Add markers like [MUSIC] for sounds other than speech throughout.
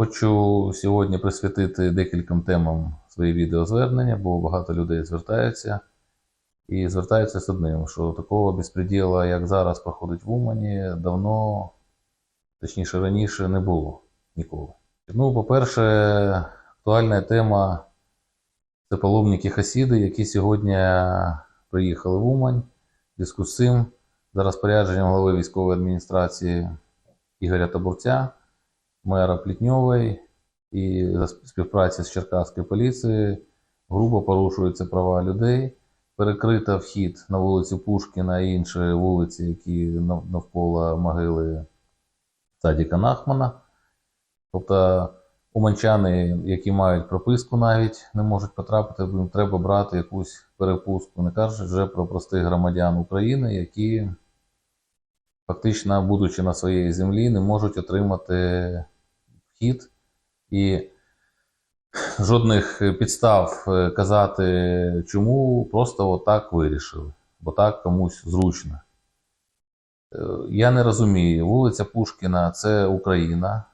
Хочу сьогодні присвятити декільком темам свої відеозвернення, бо багато людей звертаються. І звертаються з одним, що такого безпреділа, як зараз проходить в Умані, давно, точніше раніше, не було ніколи. Ну, по-перше, актуальна тема це паломники Хасіди, які сьогодні приїхали в Умань. Зв'язку з цим, за розпорядженням голови військової адміністрації Ігоря Табурця, мера Плітньової і за співпраці з Черкаською поліцією грубо порушуються права людей. Перекрита вхід на вулицю Пушкіна і інші вулиці, які навколо могили Садіка Нахмана. Тобто уманчани, які мають прописку навіть, не можуть потрапити, бо їм треба брати якусь перепустку. Не кажуть вже про простих громадян України, які фактично, будучи на своїй землі, не можуть отримати вхід і жодних підстав е, казати, чому просто отак вирішили, бо так комусь зручно. Е, Я не розумію, вулиця Пушкіна це Україна,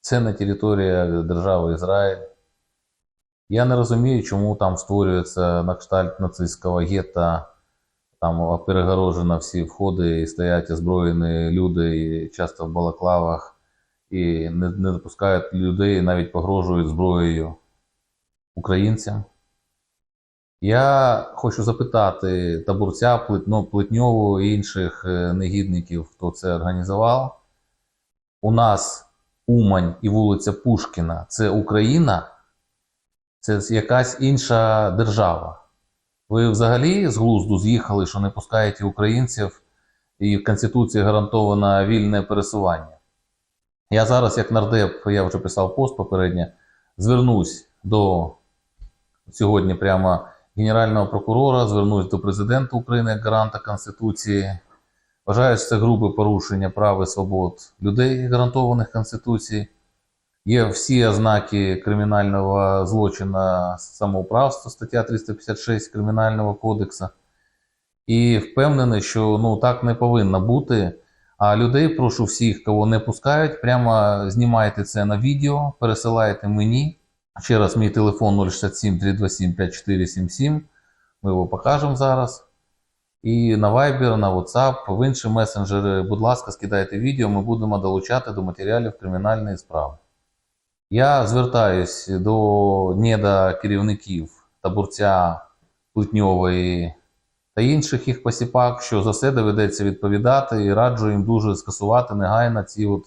це не територія держави Ізраїль. Я не розумію, чому там створюється на кшталт нацистського гетто, там перегорожено всі входи і стоять озброєні люди, і часто в балаклавах, і не, не допускають людей, навіть погрожують зброєю українцям. Я хочу запитати табурця, Плетно, Плетньову і інших е, негідників, хто це організував. У нас Умань і вулиця Пушкіна це Україна, це якась інша держава. Ви взагалі з глузду з'їхали, що не пускаєте українців, і в Конституції гарантовано вільне пересування. Я зараз, як нардеп, я вже писав пост попередньо, звернусь до сьогодні прямо Генерального прокурора, звернусь до президента України як гаранта Конституції. Вважаю, що це грубе порушення прав і свобод людей, гарантованих Конституцією. Є всі ознаки кримінального злочину самоуправства, стаття 356 Кримінального кодексу. І впевнений, що ну, так не повинно бути. А людей прошу всіх, кого не пускають, прямо знімайте це на відео, пересилайте мені. Ще раз, мій телефон 067 327 5477. Ми його покажемо зараз. І на Viber, на WhatsApp, в інші месенджери, будь ласка, скидайте відео, ми будемо долучати до матеріалів кримінальної справи. Я звертаюсь до неда керівників табурця Плетньової та інших їх посіпак, що за це доведеться відповідати, і раджу їм дуже скасувати негайно ці от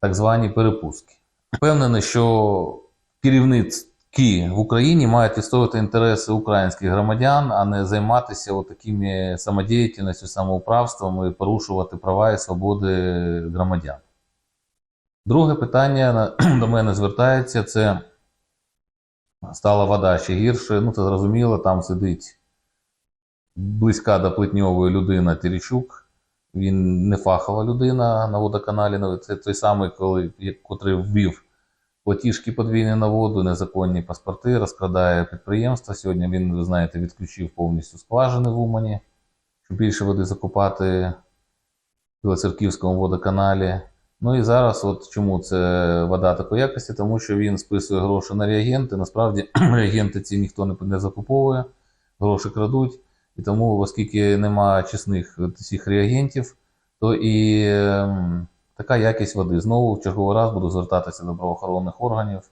так звані перепустки. Впевнений, що керівники в Україні мають відстоювати інтереси українських громадян, а не займатися такими самодіяльністю, самоуправством і порушувати права і свободи громадян. Друге питання [CLEARS THROAT] до мене звертається: це стала вода ще гірше. Ну, це зрозуміло, там сидить близька до плетньової людина Терещук. Він не фахова людина на водоканалі. Це той самий, коли, котрий ввів платіжки подвійні на воду, незаконні паспорти, розкрадає підприємства. Сьогодні він, ви знаєте, відключив повністю скважини в Умані, щоб більше води закупати в Білоцерківському водоканалі. Ну і зараз, от чому це вода такої якості, тому що він списує гроші на реагенти. Насправді [CLEARS THROAT] реагенти ці ніхто не, закуповує, гроші крадуть. І тому, оскільки немає чесних цих реагентів, то і ем, така якість води. Знову в черговий раз буду звертатися до правоохоронних органів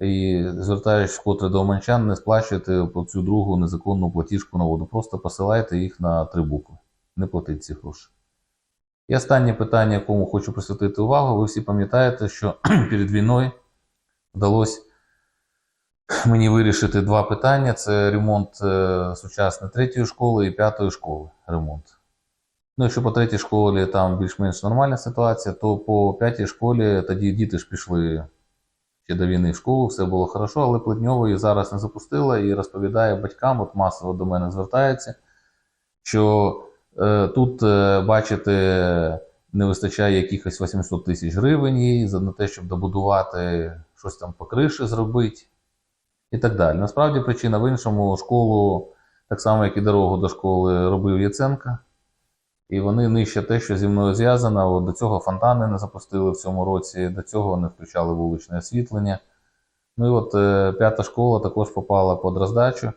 і звертаюсь вкотре до оманчан, не сплачуйте цю другу незаконну платіжку на воду. Просто посилайте їх на три букви. Не платіть ці гроші. І останнє питання, якому хочу присвятити увагу. Ви всі пам'ятаєте, що [CLEARS THROAT] перед війною вдалося мені вирішити два питання: це ремонт е, сучасної третьої школи і п'ятої школи. Ремонт. Ну, якщо по третій школі там більш-менш нормальна ситуація, то по п'ятій школі тоді діти ж пішли ще до війни в школу, все було хорошо, але Плетньової зараз не запустила і розповідає батькам, от масово до мене звертається, що тут, е, бачите, не вистачає якихось 800 тисяч гривень на те, щоб добудувати щось там по криші зробити і так далі. Насправді причина в іншому школу, так само як і дорогу до школи, робив Яценка. І вони нищать те, що зі мною зв'язано. До цього фонтани не запустили в цьому році, до цього не включали вуличне освітлення. Ну і от е, п'ята школа також попала під роздачу.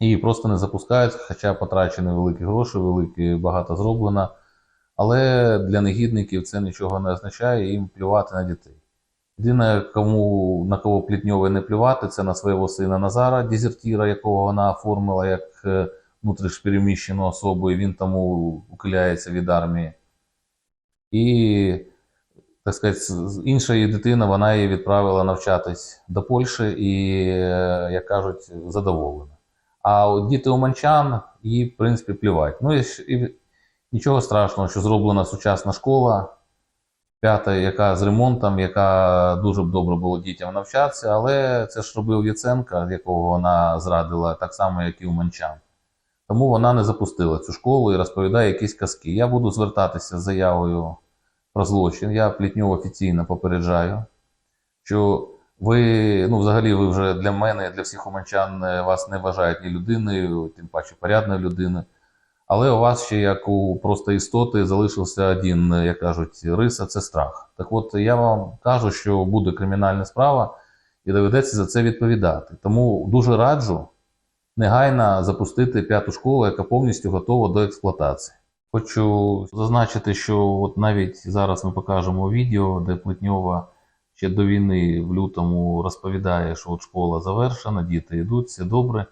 Її просто не запускають, хоча потрачені великі гроші, великі багато зроблено. Але для негідників це нічого не означає, їм плювати на дітей. Єдине, кому на кого Плітньове не плювати, це на свого сина Назара, дезертіра, якого вона оформила як е, внутрішньопереміщену особу, і він тому ухиляється від армії. І, так сказати, інша її дитина, вона її відправила навчатись до Польщі і, е, як кажуть, задоволена. А от діти уманчан, їй, в принципі, плювать. Ну і, і нічого страшного, що зроблена сучасна школа, п'ята, яка з ремонтом, яка дуже б добре було дітям навчатися, але це ж робив Яценка, якого вона зрадила, так само, як і уманчан. Тому вона не запустила цю школу і розповідає якісь казки. Я буду звертатися з заявою про злочин. Я Плітню офіційно попереджаю, що ви, ну, взагалі, ви вже для мене, для всіх уманчан е, вас не вважають ні людиною, тим паче порядною людиною. Але у вас ще, як у просто істоти, залишився один, е, як кажуть, риса це страх. Так от я вам кажу, що буде кримінальна справа і доведеться за це відповідати. Тому дуже раджу негайно запустити п'яту школу, яка повністю готова до експлуатації. Хочу зазначити, що от навіть зараз ми покажемо відео, де Плетньова ще до війни в лютому розповідає, що от школа завершена, діти йдуть, все добре.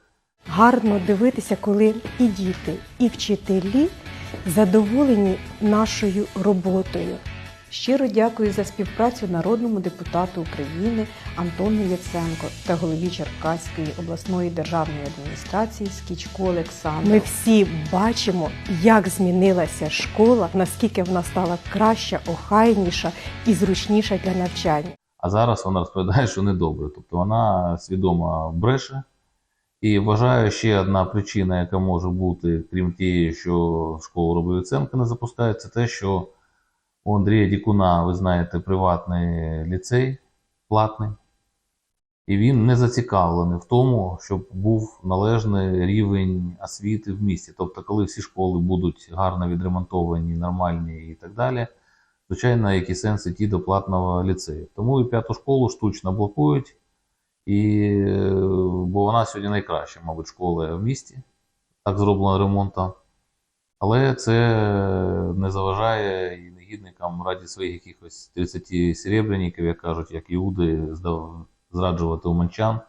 Гарно дивитися, коли і діти, і вчителі задоволені нашою роботою. Щиро дякую за співпрацю народному депутату України Антону Яценко та голові Черкаської обласної державної адміністрації Скічко Олександру. Ми всі бачимо, як змінилася школа, наскільки вона стала краща, охайніша і зручніша для навчання. А зараз вона розповідає, що недобре. Тобто вона свідомо бреше. І вважаю, ще одна причина, яка може бути, крім тієї, що школу робив Яценко не запускають, це те, що у Андрія Дікуна, ви знаєте, приватний ліцей платний. І він не зацікавлений в тому, щоб був належний рівень освіти в місті. Тобто, коли всі школи будуть гарно відремонтовані, нормальні і так далі, звичайно, які сенс іти до платного ліцею. Тому і п'яту школу штучно блокують, і, бо вона сьогодні найкраща, мабуть, школа в місті, так зроблено ремонтом. Але це не заважає негідникам раді своїх якихось 30 серебряників, як кажуть, як іуди, зраджувати уманчан.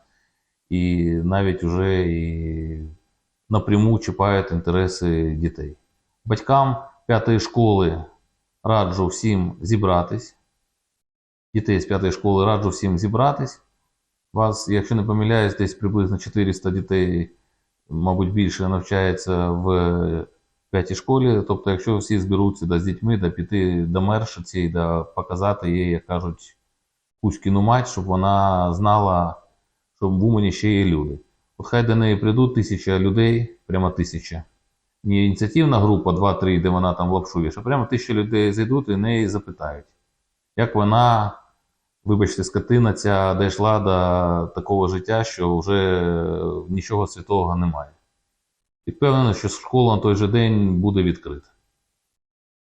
І навіть уже і напряму чіпають інтереси дітей. Батькам п'ятої школи раджу всім зібратись. Дітей з п'ятої школи раджу всім зібратись. Вас, якщо не помиляюсь, десь приблизно 400 дітей, мабуть, більше навчається в п'ятій школі. Тобто, якщо всі зберуться да, з дітьми, да, піти до мершиці, да, показати їй, як кажуть, Кузькіну мать, щоб вона знала, що в Умані ще є люди. От хай до неї прийдуть тисяча людей, прямо тисяча. Не ініціативна група 2-3, де вона там лапшує, а прямо тисяча людей зайдуть і неї запитають, як вона, вибачте, скотина ця дійшла до такого життя, що вже нічого святого немає. І впевнений, що школа на той же день буде відкрита.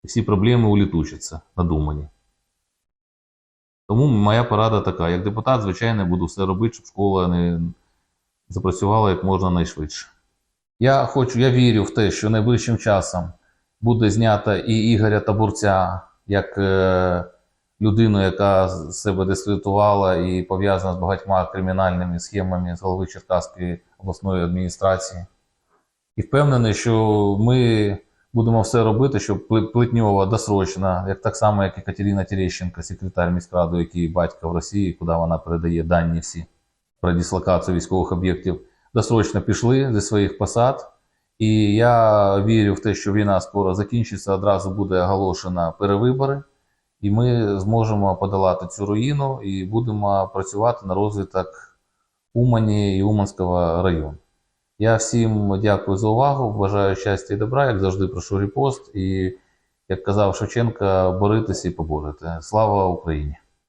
І всі проблеми улітучаться надумані. Тому моя порада така: як депутат, звичайно, буду все робити, щоб школа не запрацювала як можна найшвидше. Я хочу, я вірю в те, що найближчим часом буде знята і Ігоря Табурця як е, людину, яка себе дискредитувала і пов'язана з багатьма кримінальними схемами з голови Черкаської обласної адміністрації. І впевнений, що ми будемо все робити, щоб Плетньова досрочно, як так само, як і Катерина Терещенко, секретар міськради, який батько в Росії, куди вона передає дані всі про дислокацію військових об'єктів, досрочно пішли зі своїх посад. І я вірю в те, що війна скоро закінчиться, одразу буде оголошена перевибори, і ми зможемо подолати цю руїну і будемо працювати на розвиток Умані і Уманського району. Я всім дякую за увагу, бажаю щастя і добра, як завжди, прошу репост. І, як казав Шевченка, боритися і поборити. Слава Україні!